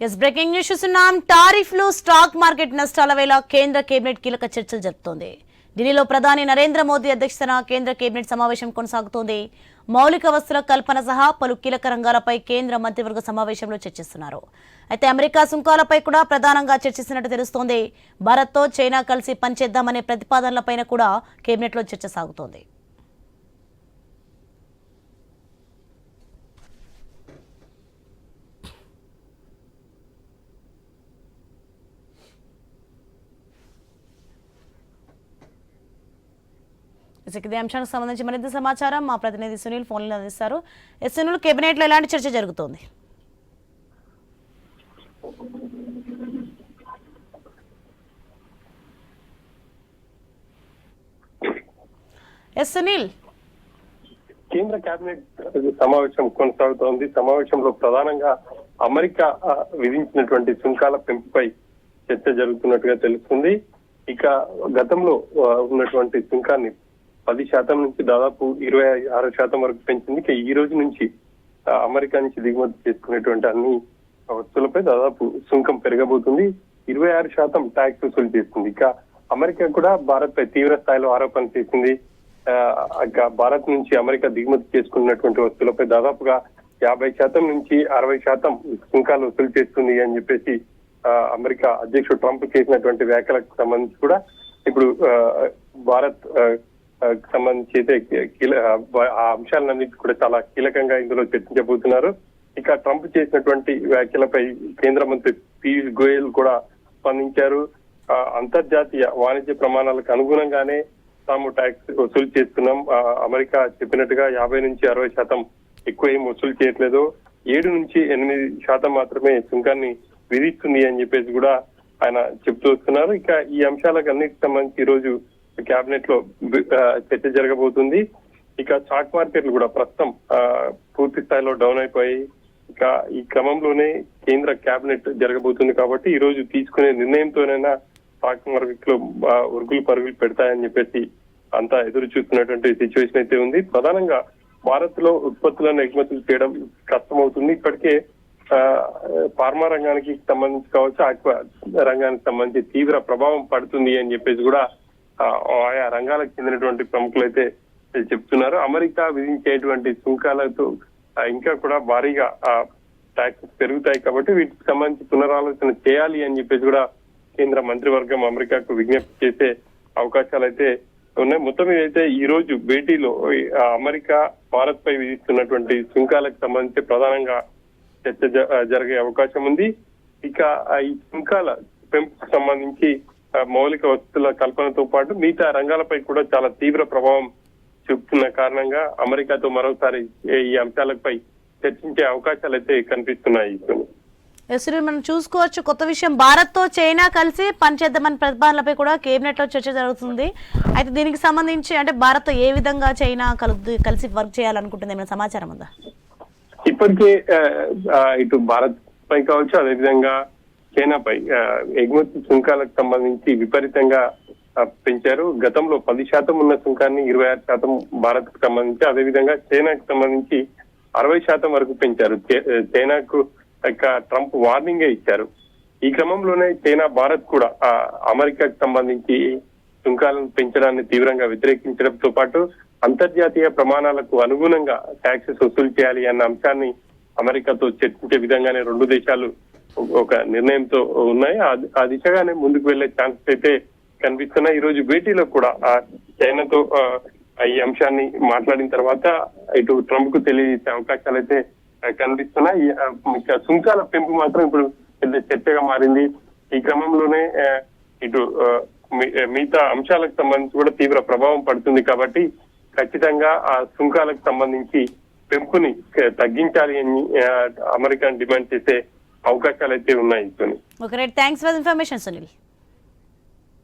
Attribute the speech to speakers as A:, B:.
A: Yes breaking news చూస్తున్నాం టారిఫ్లు stock market నష్టాల వేళ కేంద్ర కేబినెట్ కీలక చర్చలు జరుపుతోంది ఢిల్లీలో ప్రధాని నరేంద్ర మోదీ అధ్యక్షతన కేంద్ర కేబినెట్ సమావేశం కొనసాగుతోంది మౌలిక వస్తుల కల్పన సహా పలు కీలక రంగాలపై కేంద్ర మంత్రివర్గ సమావేశంలో చర్చిస్తున్నారు అయితే అమెరికా సుంకాలపై కూడా ప్రధానంగా చర్చిస్తున్నట్టు తెలుస్తోంది భారత్తో చైనా కలిసి పనిచేద్దామనే ప్రతిపాదనలపైన కూడా కేబినెట్లో చర్చ సాగుతోంది ఇక ఇదే అంశానికి సంబంధించి మరింత సమాచారం మా ప్రతినిధి సునీల్ ఫోన్లో అందిస్తారు. ఎస్ సునీల్ కేబినెట్లో ఎలాంటి చర్చ జరుగుతోంది? ఎస్ సునీల్?
B: కేంద్ర కేబినెట్ సమావేశం కొనసాగుతోంది. సమావేశంలో ప్రధానంగా అమెరికా విధించినటువంటి సుంకాల పెంపుపై చర్చ జరుగుతున్నట్టుగా తెలుస్తుంది. ఇక గతంలో ఉన్నటువంటి సుంకాన్ని పది శాతం నుంచి దాదాపు ఇరవై ఆరు శాతం వరకు పెంచింది. ఇక ఈ రోజు నుంచి అమెరికా నుంచి దిగుమతి చేసుకునేటువంటి అన్ని వస్తువులపై దాదాపు సుంకం పెరగబోతుంది. ఇరవై ఆరు శాతం ట్యాక్స్ వసూలు చేస్తుంది. ఇక అమెరికా కూడా భారత్ పై తీవ్ర స్థాయిలో ఆరోపణ చేసింది. ఆ, భారత్ నుంచి అమెరికా దిగుమతి చేసుకున్నటువంటి వస్తువులపై దాదాపుగా యాభై శాతం నుంచి అరవై శాతం సుంకాలు వసూలు చేస్తుంది అని చెప్పేసి ఆ, అమెరికా అధ్యక్షుడు ట్రంప్ చేసినటువంటి వ్యాఖ్యలకు సంబంధించి కూడా ఇప్పుడు భారత్ సంబంధించి అయితే కీల ఆ అంశాలన్నింటి కూడా చాలా కీలకంగా ఇందులో చర్చించబోతున్నారు. ఇక ట్రంప్ చేసినటువంటి వ్యాఖ్యలపై కేంద్ర మంత్రి పీయూష్ గోయల్ కూడా స్పందించారు. ఆ, అంతర్జాతీయ వాణిజ్య ప్రమాణాలకు అనుగుణంగానే తాము ట్యాక్స్ వసూలు చేస్తున్నాం. ఆ, అమెరికా చెప్పినట్టుగా యాభై నుంచి అరవై శాతం ఎక్కువ ఏం వసూలు చేయట్లేదు. ఏడు నుంచి ఎనిమిది శాతం మాత్రమే సుంకాన్ని విధిస్తుంది అని చెప్పేసి కూడా ఆయన చెప్తూ వస్తున్నారు. ఇక ఈ అంశాలకు అన్నిటికి సంబంధించి ఈ రోజు కేబినెట్లో చర్చ జరగబోతుంది. ఇక స్టాక్ మార్కెట్లు కూడా ప్రస్తుతం ఆ, పూర్తి స్థాయిలో డౌన్ అయిపోయి ఇక ఈ క్రమంలోనే కేంద్ర కేబినెట్ జరగబోతుంది కాబట్టి ఈ రోజు తీసుకునే నిర్ణయంతోనైనా స్టాక్ మార్కెట్లో ఉరుగులు పరుగులు పెడతాయని చెప్పేసి అంతా ఎదురు చూస్తున్నటువంటి సిచ్యువేషన్ అయితే ఉంది. ప్రధానంగా భారత్లో ఉత్పత్తులను ఎగుమతులు చేయడం కష్టమవుతుంది. ఇప్పటికే ఫార్మా రంగానికి సంబంధించి కావచ్చు ఆక్వా రంగానికి సంబంధించి తీవ్ర ప్రభావం పడుతుంది అని చెప్పేసి కూడా ఆయా రంగాలకు చెందినటువంటి ప్రముఖులు అయితే చెప్తున్నారు. అమెరికా విధించేటువంటి సుంకాలతో ఇంకా కూడా భారీగా ట్యాక్సెస్ పెరుగుతాయి కాబట్టి వీటికి సంబంధించి పునరాలోచన చేయాలి అని చెప్పేసి కూడా కేంద్ర మంత్రివర్గం అమెరికాకు విజ్ఞప్తి చేసే అవకాశాలు అయితే ఉన్నాయి. మొత్తం మీద అయితే ఈ రోజు భేటీలో అమెరికా భారత్ పై విధిస్తున్నటువంటి సుంకాలకు సంబంధించి ప్రధానంగా చర్చ జ- జరిగే అవకాశం ఉంది. ఇక ఆ, ఈ సుంకాల పెంపుకు సంబంధించి మౌలిక వస్తువుల కల్పనతో పాటు మిగతా రంగాలపై కూడా చాలా తీవ్ర ప్రభావం చూపుతున్న కారణంగా అమెరికాతో మరోసారి ఈ- అంశాలపై చర్చించే అవకాశాలు అయితే కనిపిస్తున్నాయి
A: మనం చూసుకోవచ్చు కొత్త విషయం. భారత్తో చైనా కలిసి పనిచేద్దామని ప్రతిపాదనలపై కూడా కేబినెట్లో చర్చ జరుగుతుంది. అయితే దీనికి సంబంధించి అంటే భారత్ ఏ విధంగా చైనా కలు కలిసి వర్క్ చేయాలనుకుంటుంది ఏమైనా సమాచారం ఉందా?
B: ఇప్పటికే ఇటు భారత్ పై కావచ్చు అదేవిధంగా చైనాపై ఎగుమతి సుంకాలకు సంబంధించి విపరీతంగా పెంచారు. గతంలో పది శాతం ఉన్న సుంకాన్ని ఇరవై ఆరు శాతం భారత్కు సంబంధించి అదేవిధంగా చైనాకు సంబంధించి అరవై శాతం వరకు పెంచారు. చైనాకు ట్రంప్ వార్నింగ్ ఇచ్చారు. ఈ క్రమంలోనే చైనా భారత్ కూడా అమెరికాకు సంబంధించి సుంకాలను పెంచడాన్ని తీవ్రంగా వ్యతిరేకించడంతో పాటు అంతర్జాతీయ ప్రమాణాలకు అనుగుణంగా ట్యాక్సెస్ వసూలు చేయాలి అన్న అంశాన్ని అమెరికాతో చర్చించే విధంగానే రెండు దేశాలు ఒక నిర్ణయంతో ఉన్నాయి. ఆ- దిశగానే ముందుకు వెళ్ళే ఛాన్సెస్ అయితే కనిపిస్తున్నాయి. ఈ రోజు భేటీలో కూడా ఆ చైనాతో ఆ, ఈ అంశాన్ని మాట్లాడిన తర్వాత ఇటు ట్రంప్కు తెలియజేసే అవకాశాలు అయితే కనిపిస్తున్నాయి సుంకాల పెంపు మాత్రం ఇప్పుడు పెద్ద చర్చగా మారింది. ఈ క్రమంలోనే ఇటు మిగతా అంశాలకు సంబంధించి కూడా తీవ్ర ప్రభావం పడుతుంది కాబట్టి ఖచ్చితంగా ఆ సుంకాలకు సంబంధించి పెంపుని తగ్గించాలి అని అమెరికా డిమాండ్ చేసే అవకాశాలు అయితే ఉన్నాయి
A: okay right. Thanks for information Sunil.